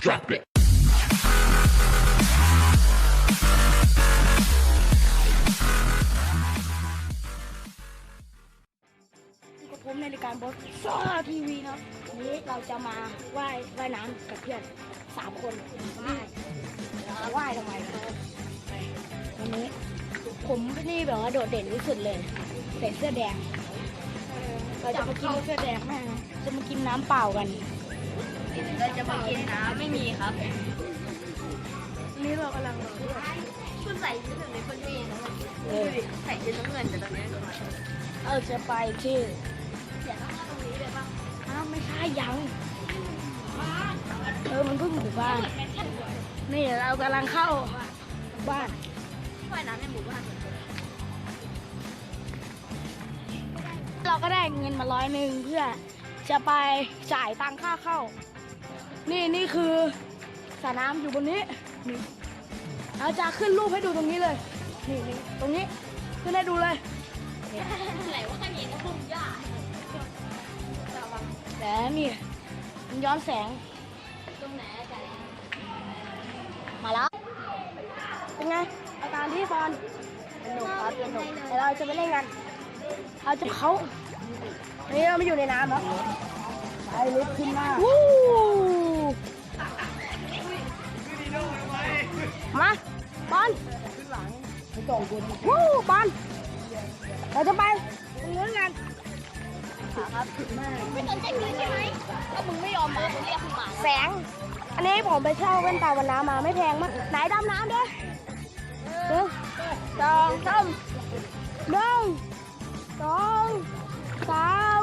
Drop it. กับผมในรายการบอสซอทีวีนะวันนี้เราจะมาว่ายว่ายน้ำกับเพื่อนสามคนว่ายเราว่ายทำไมครับวันนี้ผมนี่แบบว่าโดดเด่นที่สุดเลยใส่เสื้อแดงเราจะมากินเสื้อแดงแม่จะมากินน้ำเปล่ากัน เราจะมากินน้ำไม่มีครับวันนี้เรากำลังรอคุณใส่ชุดหนึ่งในคนเมย์นะเออใส่ชุดน้ำเงินแต่ตอนนี้เราจะไปที่เดี๋ยวต้องเอาตรงนี้เลยป่ะอ้าวไม่ใช่ยังเออมันเพิ่งหมู่บ้าน นี่เรากำลังเข้าบ้านว่ายน้ำในหมู่บ้านเราก็ได้เงินมาร้อยหนึ่งเพื่อจะไปจ่ายตังค่าเข้า นี่นี่คือสระน้ำอยู่บนนี้นี่เราจะขึ้นรูปให้ดูตรงนี้เลยนี่นี่ตรงนี้ขึ้นให้ดูเลยไหนว่ากันเองก็พุ่งยากแต่นี่มันย้อนแสงตรงไหนอาจารย์มาแล้วเป็นไงอาการที่ฟอนสนุกครับสนุกเดี๋ยวเราจะไปเล่นกันเราจะเขาอันนี้เราไม่อยู่ในน้ำแล้วไปลิฟต์ขึ้นมาวู้มา วู้บอลเราจะไปตรงนู้นกันไม่สนใจเพื่อนใช่ไหมก็มึงไม่ยอมมามึงเรียกขึ้นมาแสง อันนี้ผมไปเช่าแว่นตาวันน้ำมาไม่แพงมากไหนดำน้ำด้วยหนึ่งสองสามหนึ่งสองสาม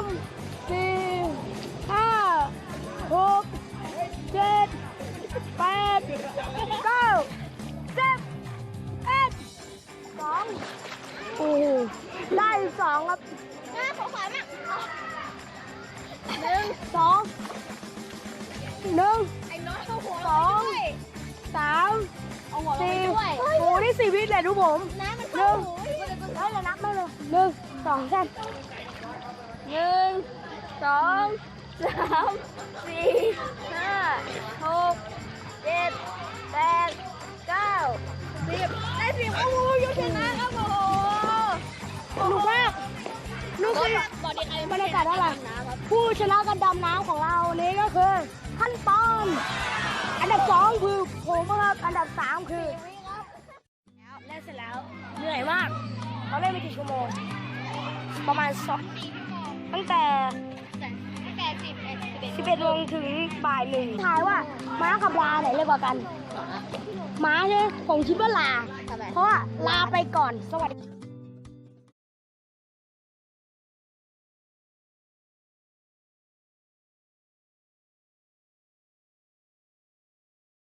องครับน้าขอขวานมากหนึ่งสองหนึ่งไอ้น้อยเขาหัวสองสามเอาหัวลงสี่ไปด้วยโอ้โหนี่สี่วิเลยดูผมน้ำมันหเข้านึ่งหูได้เลยนับได้เลยหนึ่งสองสามหนึ่งสองสามสี่ห้าหกเจ็ดแปดเก้าสิบได้สิบโอ้โหยกชนะครับโอ้โหสนุก มากนี่คือบอกดีใครบรรยากาศอะไรผู้ชนะการดำน้ำของเรานี้ก็คือขั้นตอนอันดับสองคือผมครับอันดับสามคือเล่นเสร็จแล้วเหนื่อยมากเราเล่นไปกี่ชั่วโมงประมาณสองตั้งแต่แปดสิบเอ็ดสิบเอ็ด11โมงถึงบ่ายหนึ่งทายว่าม้ากับลาไหนเร็วกว่ากันม้าใช่ไหมผมคิดว่าลาเพราะว่าลาไปก่อนสวัสดี